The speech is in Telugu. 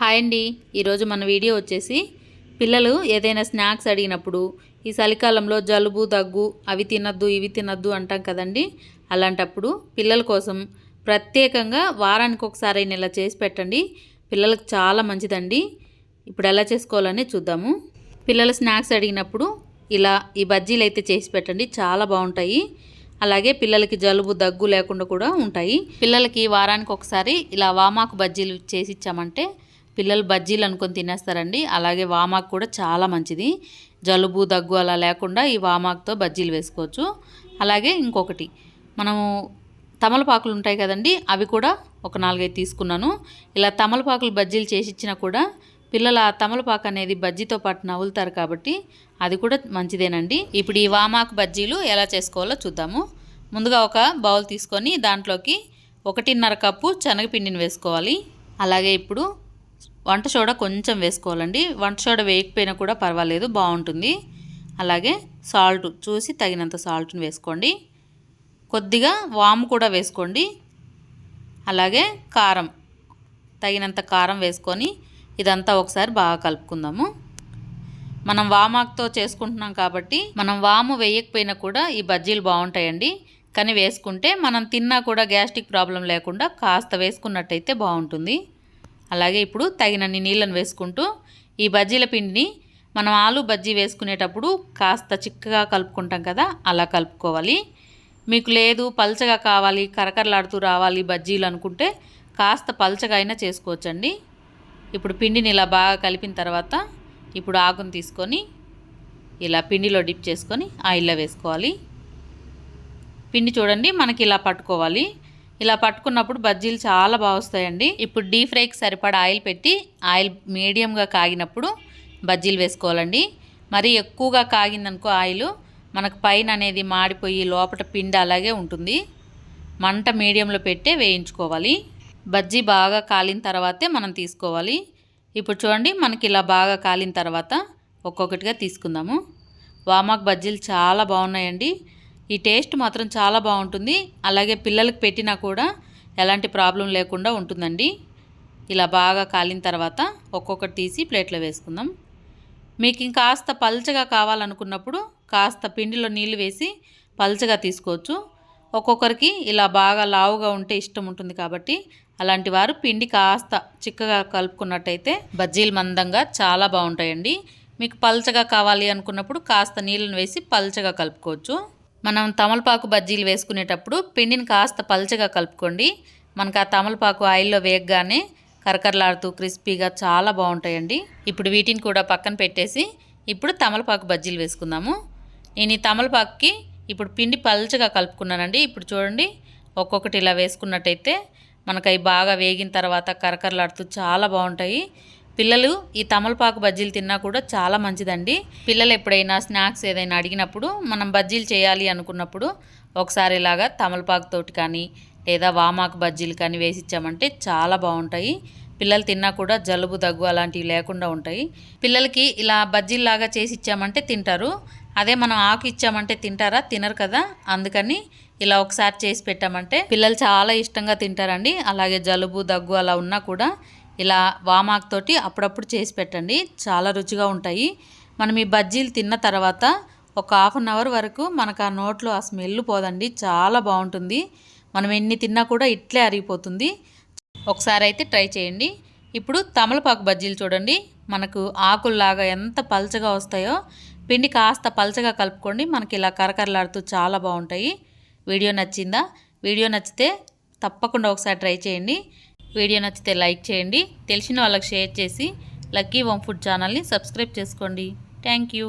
హాయ్ అండి. ఈరోజు మన వీడియో వచ్చేసి పిల్లలు ఏదైనా స్నాక్స్ అడిగినప్పుడు ఈ చలికాలంలో జలుబు దగ్గు అవి తినద్దు ఇవి తినద్దు అంటాం కదండి. అలాంటప్పుడు పిల్లల కోసం ప్రత్యేకంగా వారానికి ఒకసారి ఇలా చేసి పెట్టండి. పిల్లలకు చాలా మంచిదండి. ఇప్పుడు ఎలా చేసుకోవాలని చూద్దాము. పిల్లలు స్నాక్స్ అడిగినప్పుడు ఇలా ఈ బజ్జీలు అయితే చేసి పెట్టండి. చాలా బాగుంటాయి. అలాగే పిల్లలకి జలుబు దగ్గు లేకుండా కూడా ఉంటాయి. పిల్లలకి వారానికి ఒకసారి ఇలా వామాకు బజ్జీలు చేసి ఇచ్చామంటే పిల్లలు బజ్జీలు అనుకొని తినేస్తారండి. అలాగే వామాకు కూడా చాలా మంచిది. జలుబు దగ్గు అలా లేకుండా ఈ వామాకుతో బజ్జీలు వేసుకోవచ్చు. అలాగే ఇంకొకటి మనము తమలపాకులు ఉంటాయి కదండి అవి కూడా ఒక నాలుగైదు తీసుకున్నాను. ఇలా తమలపాకులు బజ్జీలు చేసి ఇచ్చినా కూడా పిల్లల తమలపాకు అనేది బజ్జీతో పాటు నవ్వులుతారు కాబట్టి అది కూడా మంచిదేనండి. ఇప్పుడు ఈ వామాకు బజ్జీలు ఎలా చేసుకోవాలో చూద్దాము. ముందుగా ఒక బౌల్ తీసుకొని దాంట్లోకి ఒకటిన్నర కప్పు శనగపిండిని వేసుకోవాలి. అలాగే ఇప్పుడు వంట సోడా కొంచెం వేసుకోవాలండి. వంట సోడా వేయకపోయినా కూడా పర్వాలేదు బాగుంటుంది. అలాగే సాల్ట్ చూసి తగినంత సాల్ట్ని వేసుకోండి. కొద్దిగా వాము కూడా వేసుకోండి. అలాగే కారం తగినంత కారం వేసుకొని ఇదంతా ఒకసారి బాగా కలుపుకుందాము. మనం వామాకుతో చేసుకుంటున్నాం కాబట్టి మనం వాము వేయకపోయినా కూడా ఈ బజ్జీలు బాగుంటాయండి. కానీ వేసుకుంటే మనం తిన్నా కూడా గ్యాస్ట్రిక్ ప్రాబ్లం లేకుండా కాస్త వేసుకున్నట్టయితే బాగుంటుంది. అలాగే ఇప్పుడు తగినన్ని నీళ్ళను వేసుకుంటూ ఈ బజ్జీల పిండిని మనం ఆలు బజ్జీ వేసుకునేటప్పుడు కాస్త చిక్కగా కలుపుకుంటాం కదా అలా కలుపుకోవాలి. మీకు లేదు పల్చగా కావాలి కరకరలాడుతూ రావాలి బజ్జీలు అనుకుంటే కాస్త పల్చగా అయినా చేసుకోవచ్చండి. ఇప్పుడు పిండిని ఇలా బాగా కలిపిన తర్వాత ఇప్పుడు ఆకును తీసుకొని ఇలా పిండిలో డిప్ చేసుకొని ఆయిల్లో వేసుకోవాలి. పిండి చూడండి మనకి ఇలా పట్టుకోవాలి. ఇలా పట్టుకున్నప్పుడు బజ్జీలు చాలా బాగా వస్తాయండి. ఇప్పుడు డీప్ ఫ్రైకి సరిపడా ఆయిల్ పెట్టి ఆయిల్ మీడియంగా కాగినప్పుడు బజ్జీలు వేసుకోవాలండి. మరీ ఎక్కువగా కాగిందనుకో ఆయిల్ మనకు పైన అనేది మాడిపోయి లోపల పిండి అలాగే ఉంటుంది. మంట మీడియంలో పెట్టే వేయించుకోవాలి. బజ్జీ బాగా కాలిన తర్వాతే మనం తీసుకోవాలి. ఇప్పుడు చూడండి మనకి ఇలా బాగా కాలిన తర్వాత ఒక్కొక్కటిగా తీసుకుందాము. వామాక్ బజ్జీలు చాలా బాగున్నాయండి. ఈ టేస్ట్ మాత్రం చాలా బాగుంటుంది. అలాగే పిల్లలకు పెట్టినా కూడా ఎలాంటి ప్రాబ్లం లేకుండా ఉంటుందండి. ఇలా బాగా కాలిన తర్వాత ఒక్కొక్కటి తీసి ప్లేట్లో వేసుకుందాం. మీకు ఇంకాస్త పల్చగా కావాలనుకున్నప్పుడు కాస్త పిండిలో నీళ్ళు వేసి పల్చగా తీసుకోవచ్చు. ఒక్కొక్కరికి ఇలా బాగా లావుగా ఉంటే ఇష్టం ఉంటుంది కాబట్టి అలాంటి వారు పిండి కాస్త చిక్కగా కలుపుకున్నట్టయితే బజ్జీలు మందంగా చాలా బాగుంటాయండి. మీకు పల్చగా కావాలి అనుకున్నప్పుడు కాస్త నీళ్ళను వేసి పల్చగా కలుపుకోవచ్చు. మనం తమలపాకు బజ్జీలు వేసుకునేటప్పుడు పిండిని కాస్త పల్చగా కలుపుకోండి. మనకు ఆ తమలపాకు ఆయిల్లో వేగగానే కరకరలాడుతూ క్రిస్పీగా చాలా బాగుంటాయండి. ఇప్పుడు వీటిని కూడా పక్కన పెట్టేసి ఇప్పుడు తమలపాకు బజ్జీలు వేసుకుందాము. నేను ఈ తమలపాకుకి ఇప్పుడు పిండి పల్చగా కలుపుకున్నానండి. ఇప్పుడు చూడండి ఒక్కొక్కటి ఇలా వేసుకున్నట్టయితే మనకు అవి బాగా వేగిన తర్వాత కరకరలాడుతూ చాలా బాగుంటాయి. పిల్లలు ఈ తమలపాకు బజ్జీలు తిన్నా కూడా చాలా మంచిదండి. పిల్లలు ఎప్పుడైనా స్నాక్స్ ఏదైనా అడిగినప్పుడు మనం బజ్జీలు చేయాలి అనుకున్నప్పుడు ఒకసారి ఇలాగా తమలపాకుతోటి కానీ లేదా వామాకు బజ్జీలు కానీ వేసి ఇచ్చామంటే చాలా బాగుంటాయి. పిల్లలు తిన్నా కూడా జలుబు దగ్గు అలాంటివి లేకుండా ఉంటాయి. పిల్లలకి ఇలా బజ్జీల్లాగా చేసి ఇచ్చామంటే తింటారు. అదే మనం ఆకు ఇచ్చామంటే తింటారా? తినరు కదా? అందుకని ఇలా ఒకసారి చేసి పెట్టామంటే పిల్లలు చాలా ఇష్టంగా తింటారండి. అలాగే జలుబు దగ్గు అలా ఉన్నా కూడా ఇలా వామాక్ తోటి అప్పుడప్పుడు చేసి పెట్టండి. చాలా రుచిగా ఉంటాయి. మనం ఈ బజ్జీలు తిన్న తర్వాత ఒక హాఫ్ అన్ అవర్ వరకు మనకు ఆ నోట్లో ఆ స్మెల్ పోదండి. చాలా బాగుంటుంది. మనం ఎన్ని తిన్నా కూడా ఇట్లే అరిగిపోతుంది. ఒకసారి అయితే ట్రై చేయండి. ఇప్పుడు తమలపాకు బజ్జీలు చూడండి. మనకు ఆకుల్లాగా ఎంత పల్చగా వస్తాయో పిండి కాస్త పల్చగా కలుపుకోండి. మనకి ఇలా కరకరలాడుతూ చాలా బాగుంటాయి. వీడియో నచ్చిందా? వీడియో నచ్చితే తప్పకుండా ఒకసారి ట్రై చేయండి. వీడియో నచ్చితే లైక్ చేయండి. తెలిసిన వాళ్ళకి షేర్ చేసి లక్కీ వం ఫుడ్ ఛానల్ని సబ్స్క్రైబ్ చేసుకోండి. Thank you.